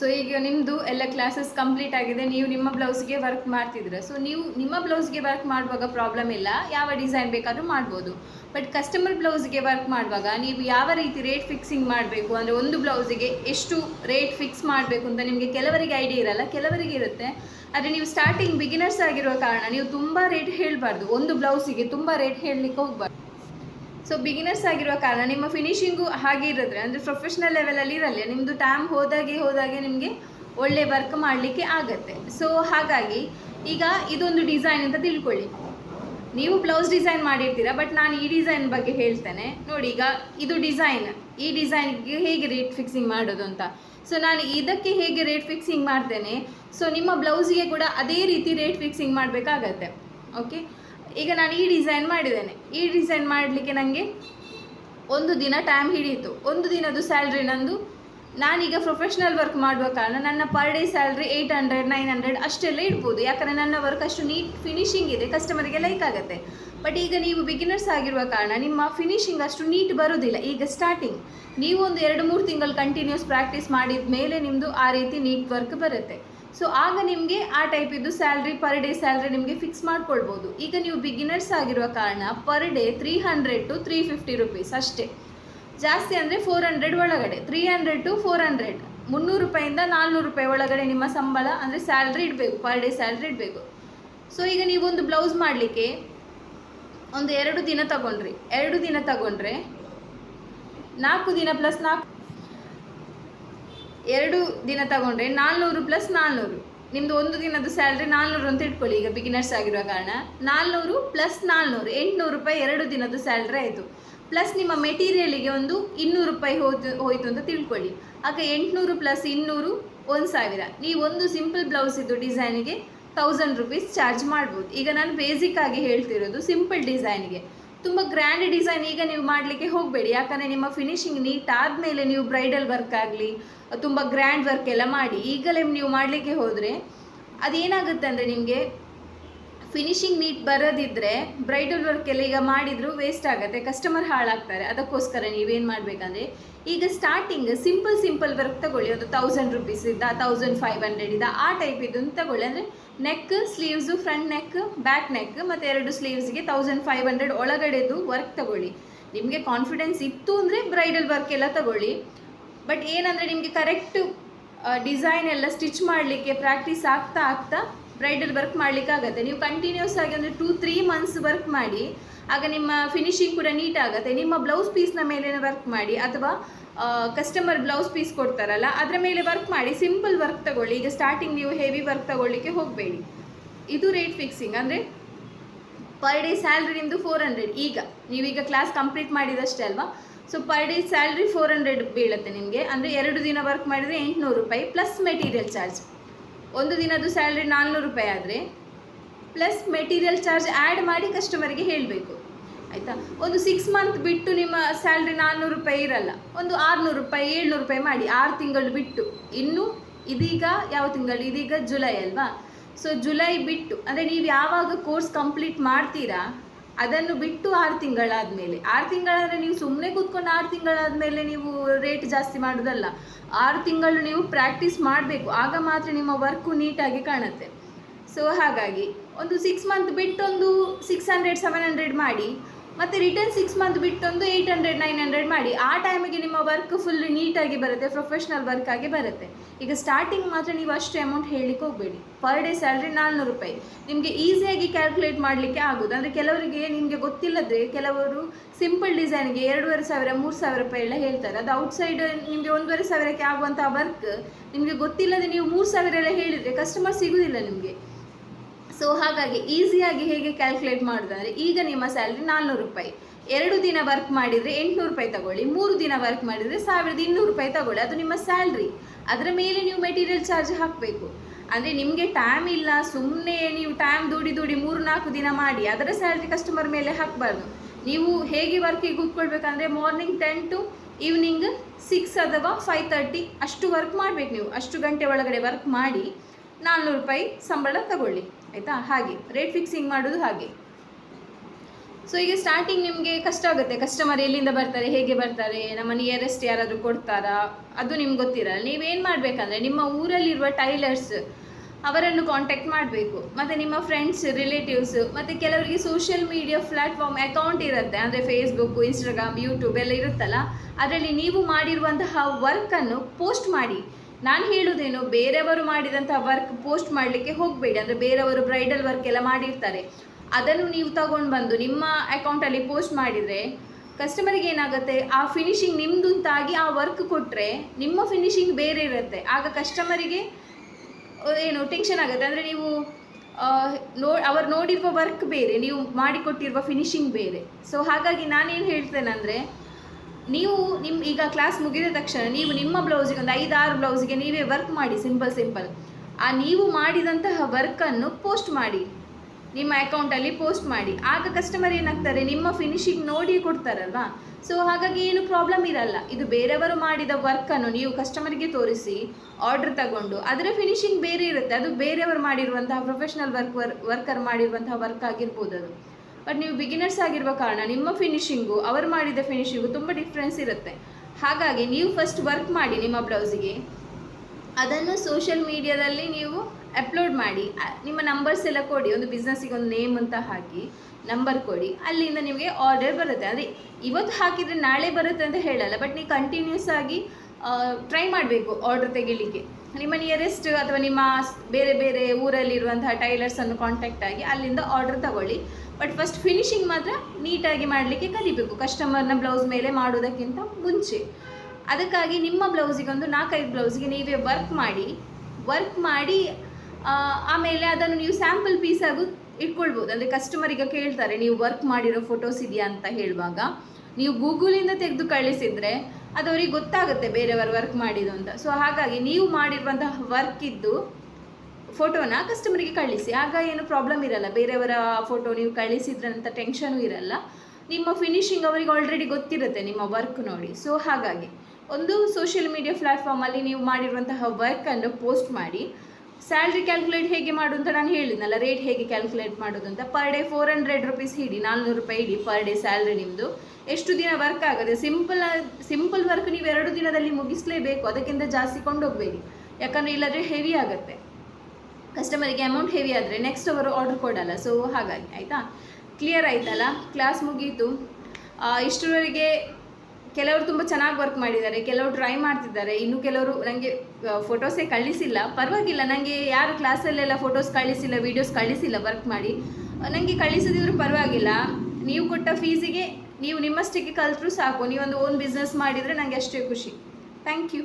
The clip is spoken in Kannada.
ಸೊ ಈಗ ನಿಮ್ಮದು ಎಲ್ಲ ಕ್ಲಾಸಸ್ ಕಂಪ್ಲೀಟ್ ಆಗಿದೆ. ನೀವು ನಿಮ್ಮ ಬ್ಲೌಸ್ಗೆ ವರ್ಕ್ ಮಾಡ್ತಿದ್ದೀರ. ಸೊ ನೀವು ನಿಮ್ಮ ಬ್ಲೌಸ್ಗೆ ವರ್ಕ್ ಮಾಡುವಾಗ ಪ್ರಾಬ್ಲಮ್ ಇಲ್ಲ. ಯಾವ ಡಿಸೈನ್ ಬೇಕಾದರೂ ಮಾಡ್ಬೋದು. ಬಟ್ ಕಸ್ಟಮರ್ ಬ್ಲೌಸ್ಗೆ ವರ್ಕ್ ಮಾಡುವಾಗ ನೀವು ಯಾವ ರೀತಿ ರೇಟ್ ಫಿಕ್ಸಿಂಗ್ ಮಾಡಬೇಕು? ಅಂದರೆ ಒಂದು ಬ್ಲೌಸಿಗೆ ಎಷ್ಟು ರೇಟ್ ಫಿಕ್ಸ್ ಮಾಡಬೇಕು ಅಂತ ನಿಮಗೆ ಕೆಲವರಿಗೆ ಐಡಿಯಾ ಇರಲ್ಲ. ಕೆಲವರಿಗೆ ಇರುತ್ತೆ. ಆದರೆ ನೀವು ಸ್ಟಾರ್ಟಿಂಗ್ ಬಿಗಿನರ್ಸ್ ಆಗಿರುವ ಕಾರಣ ನೀವು ತುಂಬ ರೇಟ್ ಹೇಳಬಾರ್ದು. ಒಂದು ಬ್ಲೌಸಿಗೆ ತುಂಬ ರೇಟ್ ಹೇಳಲಿಕ್ಕೆ ಹೋಗಬಾರ್ದು. ಸೊ ಬಿಗಿನರ್ಸ್ ಆಗಿರುವ ಕಾರಣ ನಿಮ್ಮ ಫಿನಿಶಿಂಗು ಹಾಗೆ ಇರೋದ್ರೆ, ಅಂದರೆ ಪ್ರೊಫೆಷ್ನಲ್ ಲೆವೆಲಲ್ಲಿ ಇರಲ್ಲ ನಿಮ್ಮದು ಟೈಮ್ ಹೋದಾಗೆ ಹೋದಾಗೆ ನಿಮಗೆ ಒಳ್ಳೆ ವರ್ಕ್ ಮಾಡಲಿಕ್ಕೆ ಆಗತ್ತೆ. ಸೊ ಹಾಗಾಗಿ ಈಗ ಇದೊಂದು ಡಿಸೈನ್ ಅಂತ ತಿಳ್ಕೊಳ್ಳಿ. ನೀವು ಬ್ಲೌಸ್ ಡಿಸೈನ್ ಮಾಡಿರ್ತೀರಾ ಬಟ್ ನಾನು ಈ ಡಿಸೈನ್ ಬಗ್ಗೆ ಹೇಳ್ತೇನೆ. ನೋಡಿ, ಈಗ ಇದು ಡಿಸೈನ್ ಈ ಡಿಸೈನ್ಗೆ ಹೇಗೆ ರೇಟ್ ಫಿಕ್ಸಿಂಗ್ ಮಾಡೋದು ಅಂತ. ಸೊ ನಾನು ಇದಕ್ಕೆ ಹೇಗೆ ರೇಟ್ ಫಿಕ್ಸಿಂಗ್ ಮಾಡ್ತೇನೆ? ಸೊ ನಿಮ್ಮ ಬ್ಲೌಸಿಗೆ ಕೂಡ ಅದೇ ರೀತಿ ರೇಟ್ ಫಿಕ್ಸಿಂಗ್ ಮಾಡಬೇಕಾಗತ್ತೆ. ಓಕೆ ಈಗ ನಾನು ಈ ಡಿಸೈನ್ ಮಾಡಿದ್ದೇನೆ. ಈ ಡಿಸೈನ್ ಮಾಡಲಿಕ್ಕೆ ನನಗೆ ಒಂದು ದಿನ ಟೈಮ್ ಹಿಡಿಯಿತು. ಒಂದು ದಿನದ್ದು ಸ್ಯಾಲ್ರಿ ನಂದು. ನಾನೀಗ ಪ್ರೊಫೆಷ್ನಲ್ ವರ್ಕ್ ಮಾಡುವ ಕಾರಣ ನನ್ನ per day salary eight hundred nine hundred ಅಷ್ಟೆಲ್ಲ ಇಡ್ಬೋದು. ಯಾಕಂದರೆ ನನ್ನ ವರ್ಕ್ ಅಷ್ಟು ನೀಟ್ ಫಿನಿಶಿಂಗ್ ಇದೆ. ಕಸ್ಟಮರಿಗೆ ಲೈಕ್ ಆಗುತ್ತೆ. ಬಟ್ ಈಗ ನೀವು ಬಿಗಿನರ್ಸ್ ಆಗಿರುವ ಕಾರಣ ನಿಮ್ಮ ಫಿನಿಶಿಂಗ್ ಅಷ್ಟು ನೀಟ್ ಬರೋದಿಲ್ಲ. ಈಗ ಸ್ಟಾರ್ಟಿಂಗ್ ನೀವು ಒಂದು ಎರಡು, ಮೂರು ತಿಂಗಳು ಕಂಟಿನ್ಯೂಸ್ ಪ್ರಾಕ್ಟೀಸ್ ಮಾಡಿದ ಮೇಲೆ ನಿಮ್ಮದು ಆ ರೀತಿ ನೀಟ್ ವರ್ಕ್ ಬರುತ್ತೆ. ಸೊ ಆಗ ನಿಮಗೆ ಆ ಟೈಪ್ ಇದ್ದು ಸ್ಯಾಲ್ರಿ ಪರ್ ಡೇ ಸ್ಯಾಲ್ರಿ ನಿಮಗೆ ಫಿಕ್ಸ್ ಮಾಡ್ಕೊಳ್ಬೋದು. ಈಗ ನೀವು ಬಿಗಿನರ್ಸ್ ಆಗಿರುವ ಕಾರಣ per day three hundred to three fifty rupees ಅಷ್ಟೇ. ಜಾಸ್ತಿ ಅಂದರೆ ಫೋರ್ ಹಂಡ್ರೆಡ್ ಒಳಗಡೆ. Three hundred to four hundred ಮುನ್ನೂರು ರೂಪಾಯಿಂದ ನಾಲ್ನೂರು ರೂಪಾಯಿ ಒಳಗಡೆ ನಿಮ್ಮ ಸಂಬಳ ಅಂದರೆ ಸ್ಯಾಲ್ರಿ ಇಡಬೇಕು ಪರ್ ಡೇ ಸ್ಯಾಲ್ರಿ ಇಡಬೇಕು. ಸೊ ಈಗ ನೀವೊಂದು ಬ್ಲೌಸ್ ಮಾಡಲಿಕ್ಕೆ ಒಂದು ಎರಡು ದಿನ ತಗೊಂಡ್ರಿ. ಎರಡು ದಿನ ತಗೊಂಡ್ರೆ ನಾಲ್ಕು ದಿನ ಪ್ಲಸ್ ನಾಲ್ಕು ಎರಡು ದಿನ ತಗೊಂಡ್ರೆ ನಾಲ್ನೂರು ಪ್ಲಸ್ ನಾಲ್ನೂರು. ನಿಮ್ಮದು ಒಂದು ದಿನದ ಸ್ಯಾಲ್ರಿ ನಾಲ್ನೂರು ಅಂತ ಇಟ್ಕೊಳ್ಳಿ, ಈಗ ಬಿಗಿನರ್ಸ್ ಆಗಿರುವ ಕಾರಣ. ನಾಲ್ನೂರು ಪ್ಲಸ್ ನಾಲ್ನೂರು, ಎಂಟುನೂರು ರೂಪಾಯಿ ಎರಡು ದಿನದ ಸ್ಯಾಲ್ರಿ ಆಯಿತು. ಪ್ಲಸ್ ನಿಮ್ಮ ಮೆಟೀರಿಯಲಿಗೆ ಒಂದು ಇನ್ನೂರು ರೂಪಾಯಿ ಹೋಯ್ತು, ಹೋಯಿತು ಅಂತ ತಿಳ್ಕೊಳ್ಳಿ. ಆಗ ಎಂಟುನೂರು ಪ್ಲಸ್ ಇನ್ನೂರು ಒಂದು ಸಾವಿರ. ನೀವು ಒಂದು ಸಿಂಪಲ್ ಬ್ಲೌಸ್ ಇದ್ದು ಡಿಸೈನಿಗೆ ತೌಸಂಡ್ ರುಪೀಸ್ ಚಾರ್ಜ್ ಮಾಡ್ಬೋದು. ಈಗ ನಾನು ಬೇಸಿಕ್ ಆಗಿ ಹೇಳ್ತಿರೋದು ಸಿಂಪಲ್ ಡಿಸೈನಿಗೆ ತುಂಬ ಗ್ರ್ಯಾಂಡ್ ಡಿಸೈನ್ ಈಗ ನೀವು ಮಾಡಲಿಕ್ಕೆ ಹೋಗಬೇಡಿ. ಯಾಕಂದರೆ ನಿಮ್ಮ ಫಿನಿಶಿಂಗ್ ನೀಟ್ ಆದಮೇಲೆ ನೀವು ಬ್ರೈಡಲ್ ವರ್ಕ್ ಆಗಲಿ, ತುಂಬ ಗ್ರ್ಯಾಂಡ್ ವರ್ಕ್ ಎಲ್ಲ ಮಾಡಿ ಈಗಲೇ ನೀವು ಮಾಡಲಿಕ್ಕೆ ಹೋದರೆ ಅದೇನಾಗುತ್ತೆ ಅಂದರೆ ನಿಮಗೆ ಫಿನಿಶಿಂಗ್ ನೀಟ್ ಬರೋದಿದ್ರೆ ಬ್ರೈಡಲ್ ವರ್ಕ್ ಎಲ್ಲ ಈಗ ಮಾಡಿದ್ರು ವೇಸ್ಟ್ ಆಗುತ್ತೆ ಕಸ್ಟಮರ್ ಹಾಳಾಗ್ತಾರೆ. ಅದಕ್ಕೋಸ್ಕರ ನೀವೇನು ಮಾಡಬೇಕಂದ್ರೆ, ಈಗ ಸ್ಟಾರ್ಟಿಂಗ್ ಸಿಂಪಲ್ ಸಿಂಪಲ್ ವರ್ಕ್ ತಗೊಳ್ಳಿ. ಒಂದು ತೌಸಂಡ್ ರುಪೀಸ್ ಇದ್ದ ತೌಸಂಡ್ ಫೈವ್ ಹಂಡ್ರೆಡ್ ಇದ್ದ ಆ ಟೈಪ್ ಇದನ್ನು ತಗೊಳ್ಳಿ. ಅಂದರೆ neck sleeves front neck back neck ಮತ್ತು ಎರಡು ಸ್ಲೀವ್ಸ್ಗೆ ತೌಸಂಡ್ ಫೈವ್ ಹಂಡ್ರೆಡ್ ಒಳಗಡೆದು ವರ್ಕ್ ತಗೊಳ್ಳಿ. ನಿಮಗೆ ಕಾನ್ಫಿಡೆನ್ಸ್ ಇತ್ತು ಅಂದರೆ ಬ್ರೈಡಲ್ ವರ್ಕ್ ಎಲ್ಲ ತಗೊಳ್ಳಿ. ಬಟ್ ಏನಂದರೆ ನಿಮಗೆ ಕರೆಕ್ಟ್ ಡಿಸೈನ್ ಎಲ್ಲ ಸ್ಟಿಚ್ ಮಾಡಲಿಕ್ಕೆ ಪ್ರಾಕ್ಟೀಸ್ ಆಗ್ತಾ ಆಗ್ತಾ ಬ್ರೈಡಲ್ ವರ್ಕ್ ಮಾಡಲಿಕ್ಕೆ ಆಗುತ್ತೆ ನೀವು ಕಂಟಿನ್ಯೂಸ್ ಆಗಿ ಅಂದರೆ ಟೂ ತ್ರೀ ಮಂತ್ಸ್ ವರ್ಕ್ ಮಾಡಿ, ಆಗ ನಿಮ್ಮ ಫಿನಿಶಿಂಗ್ ಕೂಡ ನೀಟ್ ಆಗುತ್ತೆ. ನಿಮ್ಮ ಬ್ಲೌಸ್ ಪೀಸ್ನ ಮೇಲೆ ವರ್ಕ್ ಮಾಡಿ, ಅಥವಾ ಕಸ್ಟಮರ್ ಬ್ಲೌಸ್ ಪೀಸ್ ಕೊಡ್ತಾರಲ್ಲ, ಅದರ ಮೇಲೆ ವರ್ಕ್ ಮಾಡಿ ಸಿಂಪಲ್ ವರ್ಕ್ ತಗೊಳ್ಳಿ. ಈಗ ಸ್ಟಾರ್ಟಿಂಗ್ ನೀವು ಹೆವಿ ವರ್ಕ್ ತಗೊಳ್ಳಿಕ್ಕೆ ಹೋಗಬೇಡಿ. ಇದು ರೇಟ್ ಫಿಕ್ಸಿಂಗ್ ಅಂದರೆ ಪರ್ ಡೇ ಸ್ಯಾಲ್ರಿ ನಿಮ್ಮದು ಫೋರ್ ಹಂಡ್ರೆಡ್ ಈಗ, ನೀವೀಗ ಕ್ಲಾಸ್ ಕಂಪ್ಲೀಟ್ ಮಾಡಿದಷ್ಟೇ ಅಲ್ವಾ? So per day salary four hundred ಬೀಳುತ್ತೆ ನಿಮಗೆ. ಅಂದರೆ ಎರಡು ದಿನ ವರ್ಕ್ ಮಾಡಿದರೆ ಎಂಟುನೂರು ರೂಪಾಯಿ ಪ್ಲಸ್ ಮೆಟೀರಿಯಲ್ ಚಾರ್ಜ್ ಒಂದು ದಿನದ್ದು ಸ್ಯಾಲ್ರಿ ನಾನ್ನೂರು ರೂಪಾಯಿ ಆದರೆ ಪ್ಲಸ್ ಮೆಟೀರಿಯಲ್ ಚಾರ್ಜ್ ಆ್ಯಡ್ ಮಾಡಿ ಕಸ್ಟಮರಿಗೆ ಹೇಳಬೇಕು. ಆಯಿತಾ? ಒಂದು ಸಿಕ್ಸ್ ಮಂತ್ ಬಿಟ್ಟು ನಿಮ್ಮ ಸ್ಯಾಲ್ರಿ ನಾನ್ನೂರು ರೂಪಾಯಿ ಇರಲ್ಲ. ಒಂದು ಆರುನೂರು ರೂಪಾಯಿ, ಏಳ್ನೂರು ರೂಪಾಯಿ ಮಾಡಿ, ಆರು ತಿಂಗಳು ಬಿಟ್ಟು. ಇನ್ನು ಇದೀಗ ಯಾವ ತಿಂಗಳು? ಇದೀಗ ಜುಲೈ ಅಲ್ವಾ? ಸೊ ಜುಲೈ ಬಿಟ್ಟು, ಅಂದರೆ ನೀವು ಯಾವಾಗ ಕೋರ್ಸ್ ಕಂಪ್ಲೀಟ್ ಮಾಡ್ತೀರಾ ಅದನ್ನು ಬಿಟ್ಟು ಆರು ತಿಂಗಳಾದಮೇಲೆ. ಆರು ತಿಂಗಳಾದರೆ ನೀವು ಸುಮ್ಮನೆ ಕೂತ್ಕೊಂಡು ಆರು ತಿಂಗಳಾದಮೇಲೆ ನೀವು ರೇಟ್ ಜಾಸ್ತಿ ಮಾಡೋದಲ್ಲ. ಆರು ತಿಂಗಳು ನೀವು ಪ್ರಾಕ್ಟೀಸ್ ಮಾಡಬೇಕು. ಆಗ ಮಾತ್ರ ನಿಮ್ಮ ವರ್ಕು ನೀಟಾಗಿ ಕಾಣುತ್ತೆ. ಸೊ ಹಾಗಾಗಿ ಒಂದು ಸಿಕ್ಸ್ ಮಂತ್ ಬಿಟ್ಟೊಂದು ಸಿಕ್ಸ್ ಹಂಡ್ರೆಡ್ ಸೆವೆನ್ ಹಂಡ್ರೆಡ್ ಮಾಡಿ. ಮತ್ತು ರಿಟರ್ನ್ ಸಿಕ್ಸ್ ಮಂತ್ ಬಿಟ್ಟೊಂದು ಏಯ್ಟ್ ಹಂಡ್ರೆಡ್ ನೈನ್ ಹಂಡ್ರೆಡ್ ಮಾಡಿ. ಆ ಟೈಮಿಗೆ ನಿಮ್ಮ ವರ್ಕ್ ಫುಲ್ ನೀಟಾಗಿ ಬರುತ್ತೆ ಪ್ರೊಫೆಷ್ನಲ್ ವರ್ಕ್ ಆಗಿ ಬರುತ್ತೆ. ಈಗ ಸ್ಟಾರ್ಟಿಂಗ್ ಮಾತ್ರ ನೀವು ಅಷ್ಟು ಅಮೌಂಟ್ ಹೇಳಲಿಕ್ಕೆ ಹೋಗಬೇಡಿ. ಪರ್ ಡೇ ಸ್ಯಾಲ್ರಿ ನಾಲ್ನೂರು ರೂಪಾಯಿ. ನಿಮಗೆ ಈಸಿಯಾಗಿ ಕ್ಯಾಲ್ಕುಲೇಟ್ ಮಾಡಲಿಕ್ಕೆ ಆಗೋದು. ಅಂದರೆ ಕೆಲವರಿಗೆ ನಿಮಗೆ ಗೊತ್ತಿಲ್ಲದೆ ಕೆಲವರು ಸಿಂಪಲ್ ಡಿಸೈನ್ಗೆ ಎರಡೂವರೆ ಸಾವಿರ, ಮೂರು ಸಾವಿರ ರೂಪಾಯಿ ಎಲ್ಲ ಹೇಳ್ತಾರೆ. ಅದು ಔಟ್ಸೈಡ್ ನಿಮಗೆ ಒಂದೂವರೆ ಸಾವಿರಕ್ಕೆ ಆಗುವಂಥ ವರ್ಕ್ ನಿಮಗೆ ಗೊತ್ತಿಲ್ಲದೆ ನೀವು ಮೂರು ಸಾವಿರ ಎಲ್ಲ ಹೇಳಿದರೆ ಕಸ್ಟಮರ್ ಸಿಗೋದಿಲ್ಲ ನಿಮಗೆ. ಸೊ ಹಾಗಾಗಿ ಈಸಿಯಾಗಿ ಹೇಗೆ ಕ್ಯಾಲ್ಕುಲೇಟ್ ಮಾಡೋದಂದರೆ, ಈಗ ನಿಮ್ಮ ಸ್ಯಾಲ್ರಿ ನಾಲ್ನೂರು ರೂಪಾಯಿ. ಎರಡು ದಿನ ವರ್ಕ್ ಮಾಡಿದರೆ ಎಂಟುನೂರು ರೂಪಾಯಿ ತಗೊಳ್ಳಿ, ಮೂರು ದಿನ ವರ್ಕ್ ಮಾಡಿದರೆ ಸಾವಿರದ ಇನ್ನೂರು ರೂಪಾಯಿ ತಗೊಳ್ಳಿ, ಅದು ನಿಮ್ಮ ಸ್ಯಾಲ್ರಿ ಅದರ ಮೇಲೆ ನೀವು ಮೆಟೀರಿಯಲ್ ಚಾರ್ಜ್ ಹಾಕಬೇಕು. ಅಂದರೆ ನಿಮಗೆ ಟೈಮ್ ಇಲ್ಲ ಸುಮ್ಮನೆ ನೀವು ಟೈಮ್ ದುಡಿ ದುಡಿ ಮೂರು ನಾಲ್ಕು ದಿನ ಮಾಡಿ, ಅದರ ಸ್ಯಾಲ್ರಿ ಕಸ್ಟಮರ್ ಮೇಲೆ ಹಾಕಬಾರ್ದು. ನೀವು ಹೇಗೆ ವರ್ಕಿಗೆ ಕೂತ್ಕೊಳ್ಬೇಕಂದ್ರೆ morning ten to evening six ಅಥವಾ ಫೈವ್ ತರ್ಟಿ ಅಷ್ಟು ವರ್ಕ್ ಮಾಡಬೇಕು ನೀವು. ಅಷ್ಟು ಗಂಟೆ ಒಳಗಡೆ ವರ್ಕ್ ಮಾಡಿ ನಾಲ್ನೂರು ರೂಪಾಯಿ ಸಂಬಳ ತಗೊಳ್ಳಿ. ಆಯಿತಾ? ಹಾಗೆ. ರೇಟ್ ಫಿಕ್ಸಿಂಗ್ ಮಾಡೋದು ಹಾಗೆ. ಸೊ ಈಗ ಸ್ಟಾರ್ಟಿಂಗ್ ನಿಮಗೆ ಕಷ್ಟ ಆಗುತ್ತೆ. ಕಸ್ಟಮರ್ ಎಲ್ಲಿಂದ ಬರ್ತಾರೆ, ಹೇಗೆ ಬರ್ತಾರೆ, ನಮ್ಮ ನಿಯರೆಸ್ಟ್ ಯಾರಾದರೂ ಕೊಡ್ತಾರಾ? ಅದು ನಿಮ್ಗೆ ಗೊತ್ತಿರಲ್ಲ. ನೀವೇನು ಮಾಡಬೇಕಂದ್ರೆ, ನಿಮ್ಮ ಊರಲ್ಲಿರುವ ಟೈಲರ್ಸ್ ಅವರನ್ನು ಕಾಂಟ್ಯಾಕ್ಟ್ ಮಾಡಬೇಕು. ಮತ್ತು ನಿಮ್ಮ ಫ್ರೆಂಡ್ಸ್ ರಿಲೇಟಿವ್ಸ್ ಮತ್ತು ಕೆಲವರಿಗೆ ಸೋಷಿಯಲ್ ಮೀಡಿಯಾ ಪ್ಲ್ಯಾಟ್ಫಾರ್ಮ್ ಅಕೌಂಟ್ ಇರುತ್ತೆ. ಅಂದರೆ ಫೇಸ್ಬುಕ್ ಇನ್ಸ್ಟಾಗ್ರಾಮ್ ಯೂಟ್ಯೂಬ್ ಎಲ್ಲ ಇರುತ್ತಲ್ಲ. ಅದರಲ್ಲಿ ನೀವು ಮಾಡಿರುವಂತಹ ವರ್ಕನ್ನು ಪೋಸ್ಟ್ ಮಾಡಿ. ನಾನು ಹೇಳುವುದೇನು ಬೇರೆಯವರು ಮಾಡಿದಂಥ ವರ್ಕ್ ಪೋಸ್ಟ್ ಮಾಡಲಿಕ್ಕೆ ಹೋಗಬೇಡಿ. ಅಂದರೆ ಬೇರೆಯವರು ಬ್ರೈಡಲ್ ವರ್ಕ್ ಎಲ್ಲ ಮಾಡಿರ್ತಾರೆ. ಅದನ್ನು ನೀವು ತಗೊಂಡು ಬಂದು ನಿಮ್ಮ ಅಕೌಂಟಲ್ಲಿ ಪೋಸ್ಟ್ ಮಾಡಿದರೆ ಕಸ್ಟಮರಿಗೆ ಏನಾಗುತ್ತೆ? ಆ ಫಿನಿಶಿಂಗ್ ನಿಮ್ಮದು ಅಂತಾಗಿ ಆ ವರ್ಕ್ ಕೊಟ್ಟರೆ ನಿಮ್ಮ ಫಿನಿಶಿಂಗ್ ಬೇರೆ ಇರುತ್ತೆ. ಆಗ ಕಸ್ಟಮರಿಗೆ ಏನು ಟೆನ್ಷನ್ ಆಗುತ್ತೆ. ಅಂದರೆ ನೀವು ನೋ, ಅವರು ನೋಡಿರುವ ವರ್ಕ್ ಬೇರೆ, ನೀವು ಮಾಡಿಕೊಟ್ಟಿರುವ ಫಿನಿಶಿಂಗ್ ಬೇರೆ. ಸೊ ಹಾಗಾಗಿ ನಾನೇನು ಹೇಳ್ತೇನೆ ಅಂದರೆ ನೀವು ನಿಮ್ಮ ಈಗ ಕ್ಲಾಸ್ ಮುಗಿದ ತಕ್ಷಣ ನೀವು ನಿಮ್ಮ ಬ್ಲೌಸಿಗೆ ಒಂದು ಐದಾರು ಬ್ಲೌಸಿಗೆ ನೀವೇ ವರ್ಕ್ ಮಾಡಿ ಸಿಂಪಲ್ ಸಿಂಪಲ್ ಆ ನೀವು ಮಾಡಿದಂತಹ ವರ್ಕನ್ನು ಪೋಸ್ಟ್ ಮಾಡಿ. ನಿಮ್ಮ ಅಕೌಂಟಲ್ಲಿ ಪೋಸ್ಟ್ ಮಾಡಿ. ಆಗ ಕಸ್ಟಮರ್ ಏನಾಗ್ತಾರೆ, ನಿಮ್ಮ ಫಿನಿಶಿಂಗ್ ನೋಡಿ ಕೊಡ್ತಾರಲ್ವಾ? ಸೊ ಹಾಗಾಗಿ ಏನು ಪ್ರಾಬ್ಲಮ್ ಇರಲ್ಲ. ಇದು ಬೇರೆಯವರು ಮಾಡಿದ ವರ್ಕನ್ನು ನೀವು ಕಸ್ಟಮರ್ಗೆ ತೋರಿಸಿ ಆರ್ಡರ್ ತಗೊಂಡು ಅದರ ಫಿನಿಶಿಂಗ್ ಬೇರೆ ಇರುತ್ತೆ. ಅದು ಬೇರೆಯವರು ಮಾಡಿರುವಂತಹ ಪ್ರೊಫೆಷನಲ್ ವರ್ಕ್ ವರ್ಕರ್ ಮಾಡಿರುವಂತಹ ವರ್ಕ್ ಆಗಿರ್ಬೋದು ಅದು. ಬಟ್ ನೀವು ಬಿಗಿನರ್ಸ್ ಆಗಿರುವ ಕಾರಣ ನಿಮ್ಮ ಫಿನಿಶಿಂಗು ಅವರು ಮಾಡಿದ ಫಿನಿಶಿಂಗು ತುಂಬ ಡಿಫ್ರೆನ್ಸ್ ಇರುತ್ತೆ. ಹಾಗಾಗಿ ನೀವು ಫಸ್ಟ್ ವರ್ಕ್ ಮಾಡಿ ನಿಮ್ಮ ಬ್ಲೌಸಿಗೆ ಅದನ್ನು ಸೋಷಿಯಲ್ ಮೀಡಿಯಾದಲ್ಲಿ ನೀವು ಅಪ್ಲೋಡ್ ಮಾಡಿ. ನಿಮ್ಮ ನಂಬರ್ಸ್ ಎಲ್ಲ ಕೊಡಿ. ಒಂದು ಬಿಸ್ನೆಸ್ಸಿಗೆ ಒಂದು ನೇಮ್ ಅಂತ ಹಾಕಿ ನಂಬರ್ ಕೊಡಿ. ಅಲ್ಲಿಂದ ನಿಮಗೆ ಆರ್ಡರ್ ಬರುತ್ತೆ. ಅಂದರೆ ಇವತ್ತು ಹಾಕಿದರೆ ನಾಳೆ ಬರುತ್ತೆ ಅಂತ ಹೇಳಲ್ಲ ಬಟ್ ನೀವು ಕಂಟಿನ್ಯೂಸ್ ಆಗಿ ಟ್ರೈ ಮಾಡಬೇಕು ಆರ್ಡರ್ ತೆಗಿಲಿಕ್ಕೆ. ನಿಮ್ಮ ನಿಯರೆಸ್ಟ್ ಅಥವಾ ನಿಮ್ಮ ಬೇರೆ ಬೇರೆ ಊರಲ್ಲಿರುವಂತಹ ಟೈಲರ್ಸನ್ನು ಕಾಂಟ್ಯಾಕ್ಟ್ ಆಗಿ ಅಲ್ಲಿಂದ ಆರ್ಡರ್ ತಗೊಳ್ಳಿ. ಬಟ್ ಫಸ್ಟ್ ಫಿನಿಶಿಂಗ್ ಮಾತ್ರ ನೀಟಾಗಿ ಮಾಡಲಿಕ್ಕೆ ಕಲಿಬೇಕು. ಕಸ್ಟಮರ್ನ ಬ್ಲೌಸ್ ಮೇಲೆ ಮಾಡೋದಕ್ಕಿಂತ ಮುಂಚೆ. ಅದಕ್ಕಾಗಿ ನಿಮ್ಮ ಬ್ಲೌಸಿಗೆ ಒಂದು ನಾಲ್ಕೈದು ಬ್ಲೌಸಿಗೆ ನೀವೇ ವರ್ಕ್ ಮಾಡಿ. ವರ್ಕ್ ಮಾಡಿ ಆಮೇಲೆ ಅದನ್ನು ನೀವು ಸ್ಯಾಂಪಲ್ ಪೀಸ್ ಆಗು ಇಟ್ಕೊಳ್ಬೋದು. ಅಂದರೆ ಕಸ್ಟಮರಿಗೆ ಕೇಳ್ತಾರೆ, ನೀವು ವರ್ಕ್ ಮಾಡಿರೋ ಫೋಟೋಸ್ ಇದೆಯಾ? ಅಂತ ಹೇಳುವಾಗ. ನೀವು ಗೂಗಲಿಂದ ತೆಗೆದು ಕಳಿಸಿದರೆ ಅದು ಅವ್ರಿಗೆ ಗೊತ್ತಾಗುತ್ತೆ ಬೇರೆಯವರು ವರ್ಕ್ ಮಾಡಿದ್ದು ಅಂತ. ಸೊ ಹಾಗಾಗಿ ನೀವು ಮಾಡಿರುವಂತಹ ವರ್ಕ್ ಇದ್ದು ಫೋಟೋನ ಕಸ್ಟಮರಿಗೆ ಕಳಿಸಿ. ಆಗ ಏನು ಪ್ರಾಬ್ಲಮ್ ಇರಲ್ಲ. ಬೇರೆಯವರ ಫೋಟೋ ನೀವು ಕಳಿಸಿದ್ರಂಥ ಟೆನ್ಷನು ಇರಲ್ಲ. ನಿಮ್ಮ ಫಿನಿಶಿಂಗ್ ಅವರಿಗೆ ಆಲ್ರೆಡಿ ಗೊತ್ತಿರುತ್ತೆ ನಿಮ್ಮ ವರ್ಕ್ ನೋಡಿ. ಸೊ ಹಾಗಾಗಿ ಒಂದು ಸೋಷಿಯಲ್ ಮೀಡಿಯಾ ಪ್ಲ್ಯಾಟ್ಫಾರ್ಮಲ್ಲಿ ನೀವು ಮಾಡಿರುವಂತಹ ವರ್ಕನ್ನು ಪೋಸ್ಟ್ ಮಾಡಿ. ಸ್ಯಾಲ್ರಿ ಕ್ಯಾಲ್ಕುಲೇಟ್ ಹೇಗೆ ಮಾಡು ಅಂತ ನಾನು ಹೇಳಿದ್ನಲ್ಲ. ರೇಟ್ ಹೇಗೆ ಕ್ಯಾಲ್ಕುಲೇಟ್ ಮಾಡೋದು ಅಂತ per day four hundred rupees ಇಡಿ ನಾಲ್ನೂರು ರೂಪಾಯಿ ಇಡಿ ಪರ್ ಡೇ ಸ್ಯಾಲ್ರಿ ನಿಮ್ಮದು ಎಷ್ಟು ದಿನ ವರ್ಕ್ ಆಗುತ್ತೆ? ಸಿಂಪಲ್ ಸಿಂಪಲ್ ವರ್ಕ್ ನೀವು ಎರಡು ದಿನದಲ್ಲಿ ಮುಗಿಸಲೇಬೇಕು. ಅದಕ್ಕಿಂತ ಜಾಸ್ತಿ ಕೊಂಡೋಗಬೇಡಿ. ಯಾಕಂದರೆ ಇಲ್ಲದ್ರೆ ಹೆವಿ ಆಗುತ್ತೆ. ಕಸ್ಟಮರಿಗೆ ಅಮೌಂಟ್ ಹೆವಿ ಆದರೆ ನೆಕ್ಸ್ಟ್ ಅವರು ಆರ್ಡರ್ ಕೊಡಲ್ಲ. ಸೊ ಹಾಗಾಗಿ ಆಯಿತಾ? ಕ್ಲಿಯರ್ ಆಯ್ತಲ್ಲ? ಕ್ಲಾಸ್ ಮುಗೀತು. ಇಷ್ಟರವರೆಗೆ ಕೆಲವರು ತುಂಬ ಚೆನ್ನಾಗಿ ವರ್ಕ್ ಮಾಡಿದ್ದಾರೆ. ಕೆಲವರು ಟ್ರೈ ಮಾಡ್ತಿದ್ದಾರೆ. ಇನ್ನು ಕೆಲವರು ನನಗೆ ಫೋಟೋಸೇ ಕಳಿಸಿಲ್ಲ ಪರವಾಗಿಲ್ಲ ನನಗೆ ಯಾರು ಕ್ಲಾಸಲ್ಲೆಲ್ಲ ಫೋಟೋಸ್ ಕಳಿಸಿಲ್ಲ ವೀಡಿಯೋಸ್ ಕಳಿಸಿಲ್ಲ ವರ್ಕ್ ಮಾಡಿ. ನನಗೆ ಕಳಿಸಿದ್ರು ಪರವಾಗಿಲ್ಲ. ನೀವು ಕೊಟ್ಟ ಫೀಸಿಗೆ ನೀವು ನಿಮ್ಮಷ್ಟಕ್ಕೆ ಕಲಿತರೂ ಸಾಕು. ನೀವೊಂದು ಓನ್ ಬಿಸ್ನೆಸ್ ಮಾಡಿದರೆ ನನಗೆ ಅಷ್ಟೇ ಖುಷಿ. Thank you